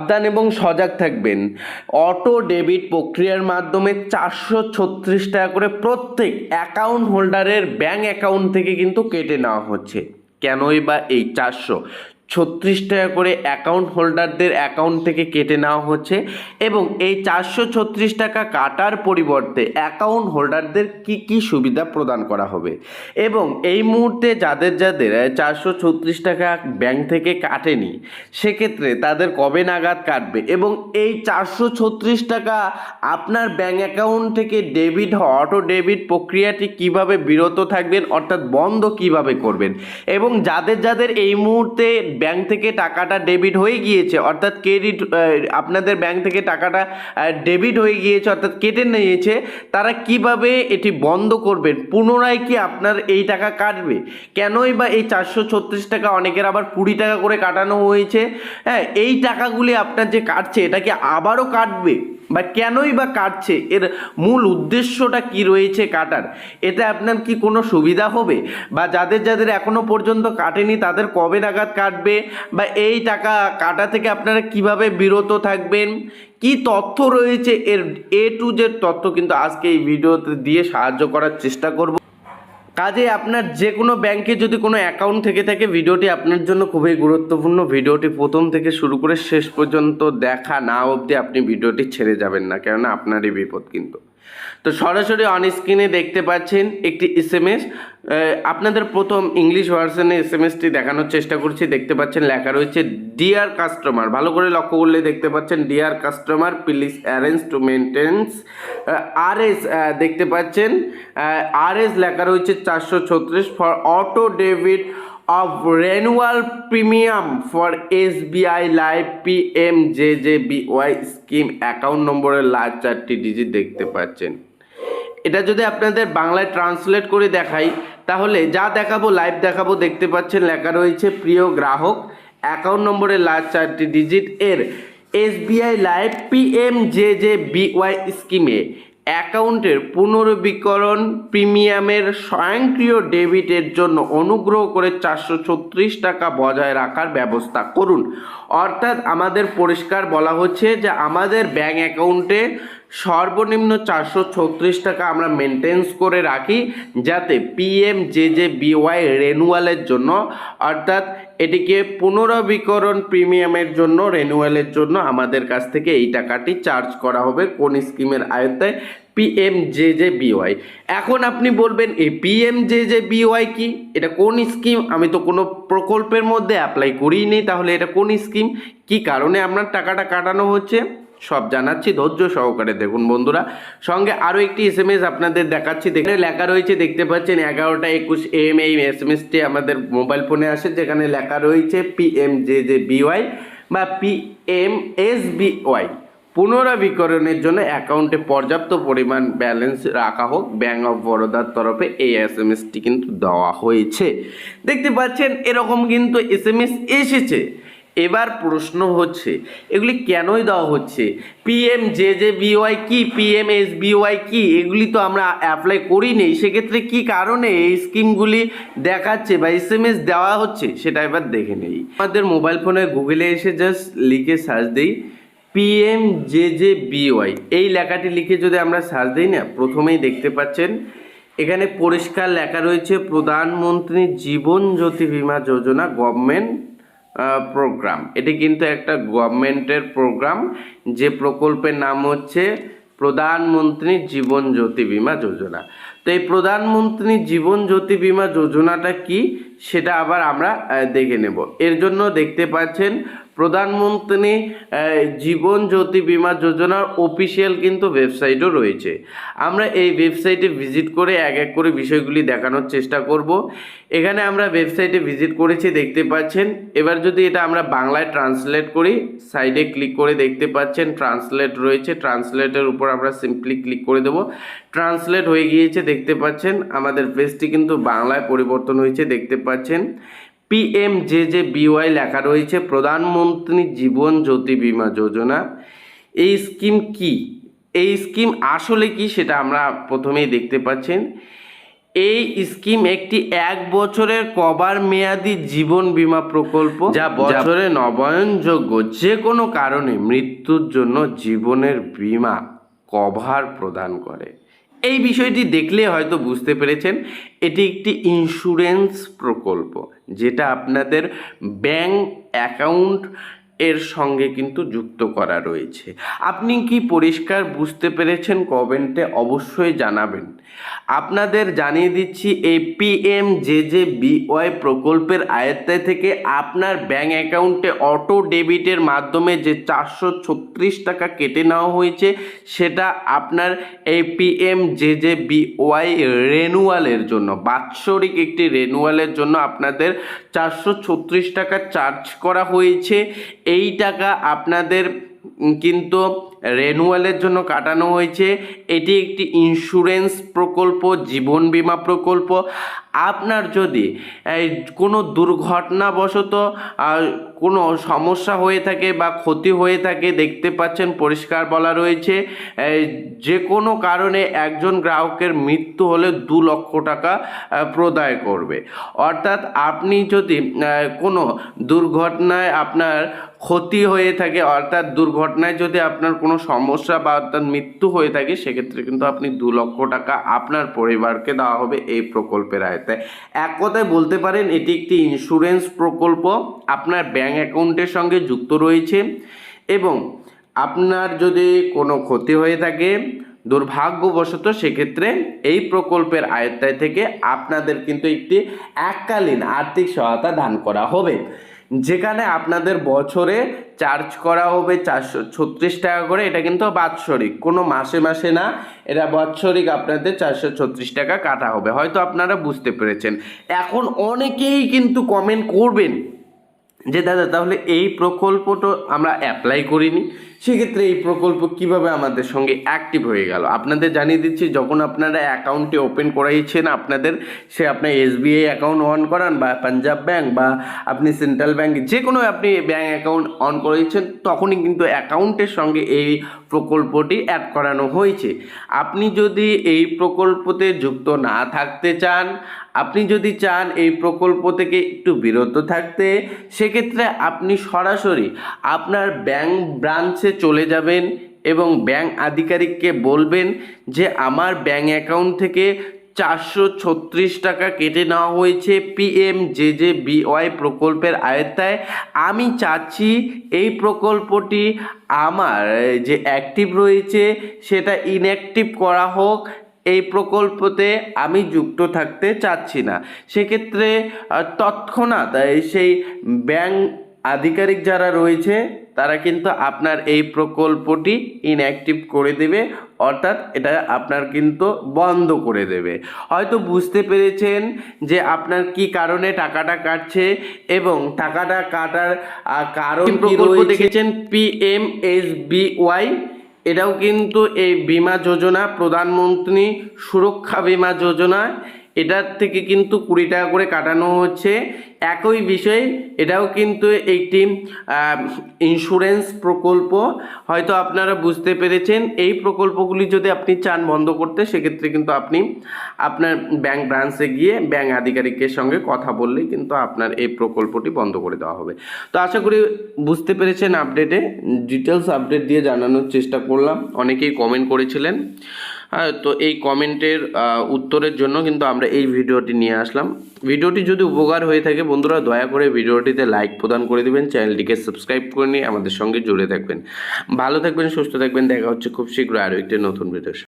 সাবধান এবং সজাগ থাকবেন। অটো ডেবিট প্রক্রিয়ার মাধ্যমে চারশো ছত্রিশ টাকা করে প্রত্যেক অ্যাকাউন্ট হোল্ডারের ব্যাঙ্ক অ্যাকাউন্ট থেকে কিন্তু কেটে নেওয়া হচ্ছে। কেনই বা এই চারশো? ছত্রিশ টাকা করে অ্যাকাউন্ট হোল্ডারদের অ্যাকাউন্ট থেকে কেটে নেওয়া হচ্ছে এবং এই চারশো ছত্রিশ টাকা কাটার পরিবর্তে অ্যাকাউন্ট হোল্ডারদের কি কি সুবিধা প্রদান করা হবে? এবং এই মুহূর্তে যাদের যাদের চারশো ছত্রিশ টাকা ব্যাংক থেকে কাটেনি, সেক্ষেত্রে তাদের কবে নাগাদ কাটবে? এবং এই চারশো ছত্রিশ টাকা আপনার ব্যাংক অ্যাকাউন্ট থেকে ডেবিট অটো ডেবিট প্রক্রিয়াটি কীভাবে বিরত থাকবেন, অর্থাৎ বন্ধ কীভাবে করবেন? এবং যাদের যাদের এই মুহূর্তে ব্যাংক থেকে টাকাটা ডেবিট হয়ে গিয়েছে, অর্থাৎ ক্রেডিট আপনাদের ব্যাংক থেকে টাকাটা ডেবিট হয়ে গিয়েছে, অর্থাৎ কেটে নিয়েছে, তারা কীভাবে এটি বন্ধ করবেন? পুনরায় কি আপনার এই টাকা কাটবে? কেনই বা এই চারশো ছত্রিশ টাকা, অনেকের আবার কুড়ি টাকা করে কাটানো হয়েছে। হ্যাঁ এই টাকাগুলি আপনার যে কাটছে, এটা কি আবারও কাটবে? বা কেনই বা কাটছে? এর মূল উদ্দেশ্যটা কি রয়েছে কাটার? এতে আপনার কি কোনো সুবিধা হবে? বা যাদের যাদের এখনও পর্যন্ত কাটেনি, তাদের কবে নাগাদ কাটবে? বা এই টাকা কাটা থেকে আপনারা কীভাবে বিরত থাকবেন? কি তথ্য রয়েছে? এর এ টু জেড তথ্য কিন্তু আজকে এই ভিডিওতে দিয়ে সাহায্য করার চেষ্টা করব। কাজে আপনার যে কোনো ব্যাংকে যদি কোনো অ্যাকাউন্ট থেকে থাকে, ভিডিওটি আপনার জন্য খুবই গুরুত্বপূর্ণ। ভিডিওটি প্রথম থেকে শুরু করে শেষ পর্যন্ত দেখা না অবধি আপনি ভিডিওটি ছেড়ে যাবেন না, কেননা আপনারই বিপদ কিন্তু। তো সরাসরি অন স্ক্রিনে দেখতে পাচ্ছেন একটি এস এম এস আপনাদের প্রথম ইংলিশ ভার্সনে এস এম এসটি দেখানোর চেষ্টা করছি। দেখতে পাচ্ছেন লেখা রয়েছে ডিয়ার কাস্টমার ভালো করে লক্ষ্য করলে দেখতে পাচ্ছেন dear customer please arrange to maintenance R S দেখতে পাচ্ছেন আর এস লেখা রয়েছে চারশো ছত্রিশ for auto debit of renewal premium for S BI life P M J J B Y scheme account নম্বরের লাস্ট চারটি ডিজিট দেখতে পাচ্ছেন। এটা যদি আপনাদের বাংলায় ট্রান্সলেট করে দেখাই, তাহলে যা দেখাবো লাইভ দেখাবো, দেখতে পাচ্ছেন লেখা রয়েছে, প্রিয় গ্রাহক অ্যাকাউন্ট নম্বরের লাস্ট চারটি ডিজিট এর SBI life PM J J BY স্কিমে অ্যাকাউন্টের পুনর্বীকরণ প্রিমিয়ামের স্বয়ংক্রিয় ডেবিটের জন্য অনুগ্রহ করে চারশো ছত্রিশ টাকা বজায় রাখার ব্যবস্থা করুন। অর্থাৎ আমাদের পরিষ্কার বলা হচ্ছে যে আমাদের ব্যাঙ্ক অ্যাকাউন্টে সর্বনিম্ন চারশো ছত্রিশ টাকা আমরা মেনটেন্স করে রাখি, যাতে পিএম জে জে বিওয়াই রেনুয়ালের জন্য, অর্থাৎ এটিকে পুনরবীকরণ প্রিমিয়ামের জন্য রেনুয়ালের জন্য আমাদের কাছ থেকে এই টাকাটি চার্জ করা হবে কোন স্কিমের আয়ত্তায় পিএম জে জে বিওয়াই এখন আপনি বলবেন, এই বিওয়াই কি? এটা কোন স্কিম? আমি তো কোনো প্রকল্পের মধ্যে অ্যাপ্লাই করিই নি তাহলে এটা কোন স্কিম? কি কারণে আপনার টাকাটা কাটানো হচ্ছে? সব জানাচ্ছি, ধৈর্য সহকারে দেখুন বন্ধুরা। সঙ্গে আরও একটি এস এম এস আপনাদের দেখাচ্ছি এখানে লেখা রয়েছে, দেখতে পাচ্ছেন, এগারোটা একুশ এম এই এস এম এসটি আমাদের মোবাইল ফোনে আসে, যেখানে লেখা রয়েছে P M J J BY বা পি এম এস বিওয়াই পুনরাবিকরণের জন্য অ্যাকাউন্টে পর্যাপ্ত পরিমাণ ব্যালেন্স রাখা হোক ব্যাঙ্ক অফ বরোদার তরফে এই এস এম এসটি কিন্তু দেওয়া হয়েছে। দেখতে পাচ্ছেন, এরকম কিন্তু এস এম এস এসেছে। এবার প্রশ্ন হচ্ছে, এগুলি কেনই দেওয়া হচ্ছে? পিএম জে জে বিওয়াই কি? পিএম এস বিওয়াই কি? এগুলি তো আমরা অ্যাপ্লাই করি নেই সেক্ষেত্রে কি কারণে এই স্কিমগুলি দেখাচ্ছে বা এস এম এস দেওয়া হচ্ছে? সেটা এবার দেখে নেই। আমাদের মোবাইল ফোনে গুগলে এসে জাস্ট লিখে সার্চ দিই পিএম জে জে বিওয়াই এই লেখাটি লিখে যদি আমরা সার্চ দিই না, প্রথমেই দেখতে পাচ্ছেন, এখানে পরিষ্কার লেখা রয়েছে, প্রধানমন্ত্রী জীবন জ্যোতি বিমা যোজনা গভর্নমেন্ট প্রোগ্রাম এটি কিন্তু একটা গভর্নমেন্টের প্রোগ্রাম যে প্রকল্পের নাম হচ্ছে প্রধানমন্ত্রী জীবন জ্যোতি বিমা যোজনা। তো এই প্রধানমন্ত্রী জীবন জ্যোতি বিমা যোজনাটা কি? সেটা আবার আমরা দেখে নেব। এর জন্য দেখতে পাচ্ছেন প্রধানমন্ত্রী জীবন জ্যোতি বিমা যোজনার অফিসিয়াল কিন্তু ওয়েবসাইটও রয়েছে। আমরা এই ওয়েবসাইটে ভিজিট করে এক এক করে বিষয়গুলি দেখানোর চেষ্টা করব। এখানে আমরা ওয়েবসাইটে ভিজিট করেছি, দেখতে পাচ্ছেন। এবার যদি এটা আমরা বাংলায় ট্রান্সলেট করি সাইডে ক্লিক করে দেখতে পাচ্ছেন ট্রান্সলেট রয়েছে। ট্রান্সলেটের উপর আমরা সিম্পলি ক্লিক করে দেবো। ট্রান্সলেট হয়ে গিয়েছে, দেখতে পাচ্ছেন। আমাদের পেজটি কিন্তু বাংলায় পরিবর্তন হয়েছে, দেখতে পাচ্ছেন। পিএম জে জে বিওয়াই লেখা রয়েছে প্রধানমন্ত্রী জীবন জ্যোতি বীমা যোজনা। এই স্কিম কি? এই স্কিম আসলে কি সেটা আমরা প্রথমেই দেখতে পাচ্ছেন। এই স্কিম একটি এক বছরের কভার মেয়াদি জীবন বীমা প্রকল্প যা বছরে নবায়নযোগ্য যে কোনো কারণে মৃত্যুর জন্য জীবনের বীমা কভার প্রদান করে। এই বিষয়টি দেখলে হয়তো বুঝতে পেরেছেন এটি একটি ইন্স্যুরেন্স প্রকল্প যেটা আপনাদের ব্যাংক অ্যাকাউন্ট এর সঙ্গে কিন্তু যুক্ত করা রয়েছে। আপনি কি পরিষ্কার বুঝতে পেরেছেন কমেন্টে অবশ্যই জানাবেন। আপনাদের জানিয়ে দিচ্ছি, এই পিএম জে জে বিওয়াই প্রকল্পের আয়ত্তায় থেকে আপনার ব্যাঙ্ক অ্যাকাউন্টে অটো ডেবিটের মাধ্যমে যে চারশো ছত্রিশ টাকা কেটে নেওয়া হয়েছে, সেটা আপনার এই পিএম জে জে বিওয়াই রেনুয়ালের জন্য, বাৎসরিক একটি রেনুয়ালের জন্য আপনাদের চারশো ছত্রিশ টাকা চার্জ করা হয়েছে। এই টাকা আপনাদের কিন্তু রেনুয়ালের জন্য কাটানো হয়েছে। এটি একটি ইন্স্যুরেন্স প্রকল্প, জীবন বিমা প্রকল্প। আপনার যদি কোনো দুর্ঘটনাবশত কোনো সমস্যা হয়ে থাকে বা ক্ষতি হয়ে থাকে, দেখতে পাচ্ছেন পরিষ্কার বলা রয়েছে যে কোনো কারণে একজন গ্রাহকের মৃত্যু হলে দু লক্ষ টাকা প্রদায় করবে। অর্থাৎ আপনি যদি কোনো দুর্ঘটনায় আপনার ক্ষতি হয়ে থাকে, অর্থাৎ দুর্ঘটনায় যদি আপনার কোনো সমস্যা বা অর্থাৎ মৃত্যু হয়ে থাকে, সেক্ষেত্রে কিন্তু আপনি দু লক্ষ টাকা আপনার পরিবারকে দেওয়া হবে এই প্রকল্পের আয়তায় এক কথায় বলতে পারেন, এটি একটি ইন্স্যুরেন্স প্রকল্প। আপনার ব্যাঙ্ক অ্যাকাউন্টের সঙ্গে যুক্ত রয়েছে এবং আপনার যদি কোনো ক্ষতি হয়ে থাকে, দুর্ভাগ্যবশত সেক্ষেত্রে এই প্রকল্পের আয়ত্তায় থেকে আপনাদের কিন্তু একটি এককালীন আর্থিক সহায়তা দান করা হবে। যেখানে আপনাদের বছরে চার্জ করা হবে চারশো ছত্রিশ টাকা করে, এটা কিন্তু বাৎসরিক। কোনো মাসে মাসে না, এটা বাৎসরিক আপনাদের চারশো ছত্রিশ টাকা কাটা হবে। হয়তো আপনারা বুঝতে পেরেছেন। এখন অনেকেই কিন্তু কমেন্ট করবেন যে, দাদা, তাহলে এই প্রকল্পটা আমরা অ্যাপ্লাই করিনি সেক্ষেত্রে এই প্রকল্প কীভাবে আমাদের সঙ্গে অ্যাক্টিভ হয়ে গেল? আপনাদের জানিয়ে দিচ্ছি, যখন আপনারা অ্যাকাউন্টটি ওপেন করাইছেন, আপনাদের সে আপনার এসবিআই অ্যাকাউন্ট অন করান বা পাঞ্জাব ব্যাংক বা আপনি সেন্ট্রাল ব্যাংক যে কোনো আপনি ব্যাংক অ্যাকাউন্ট অন করেছেন তখনই কিন্তু অ্যাকাউন্টের সঙ্গে এই প্রকল্পটি অ্যাড করানো হয়েছে। আপনি যদি এই প্রকল্পতে যুক্ত না থাকতে চান, আপনি যদি চান এই প্রকল্প থেকে একটু বিরত থাকতে, সেক্ষেত্রে আপনি সরাসরি আপনার ব্যাংক ব্রাঞ্চে চলে যাবেন এবং ব্যাংক আধিকারিককে বলবেন যে আমার ব্যাংক অ্যাকাউন্ট থেকে চারশো ছত্রিশ টাকা কেটে নেওয়া হয়েছে পিএম জে জে বিওয়াই প্রকল্পের আয়ত্তায় আমি চাচ্ছি এই প্রকল্পটি আমার যে অ্যাক্টিভ রয়েছে, সেটা ইনঅ্যাক্টিভ করা হোক। এই প্রকল্পতে আমি যুক্ত থাকতে চাচ্ছি না। সেক্ষেত্রে তৎক্ষণাৎ সেই ব্যাংক আধিকারিক যারা রয়েছে তারা কিন্তু আপনার এই প্রকল্পটি ইনঅ্যাক্টিভ করে দেবে অর্থাৎ এটা আপনার কিন্তু বন্ধ করে দেবে। হয়তো বুঝতে পেরেছেন যে আপনার কি কারণে টাকাটা কাটছে এবং টাকাটা কাটার কারণ প্রকল্প দেখেছেন P M S B Y এটাও কিন্তু এই বিমা যোজনা প্রধানমন্ত্রী সুরক্ষা বিমা যোজনা এটার থেকে কিন্তু কুড়ি টাকা করে কাটানো হচ্ছে। একই বিষয়, এটাও কিন্তু একটি ইন্স্যুরেন্স প্রকল্প। হয়তো আপনারা বুঝতে পেরেছেন, এই প্রকল্পগুলি যদি আপনি চান বন্ধ করতে, সেক্ষেত্রে কিন্তু আপনি আপনার ব্যাংক ব্রাঞ্চে গিয়ে ব্যাংক আধিকারিকের সঙ্গে কথা বললেই কিন্তু আপনার এই প্রকল্পটি বন্ধ করে দেওয়া হবে। তো আশা করি বুঝতে পেরেছেন আপডেটে ডিটেলস আপডেট দিয়ে জানানোর চেষ্টা করলাম। অনেকেই কমেন্ট করেছিলেন। তো এই কমেন্টের উত্তরের জন্য কিন্তু আমরা এই ভিডিওটি নিয়ে আসলাম। ভিডিওটি যদি উপকার হয়ে থাকে বন্ধুরা, দয়া করে ভিডিওটিতে লাইক প্রদান করে দেবেন, চ্যানেলটিকে সাবস্ক্রাইব করে নিয়ে আমাদের সঙ্গে জুড়ে থাকবেন। ভালো থাকবেন, সুস্থ থাকবেন, দেখা হচ্ছে খুব শীঘ্র আরও একটি নতুন ভিডিও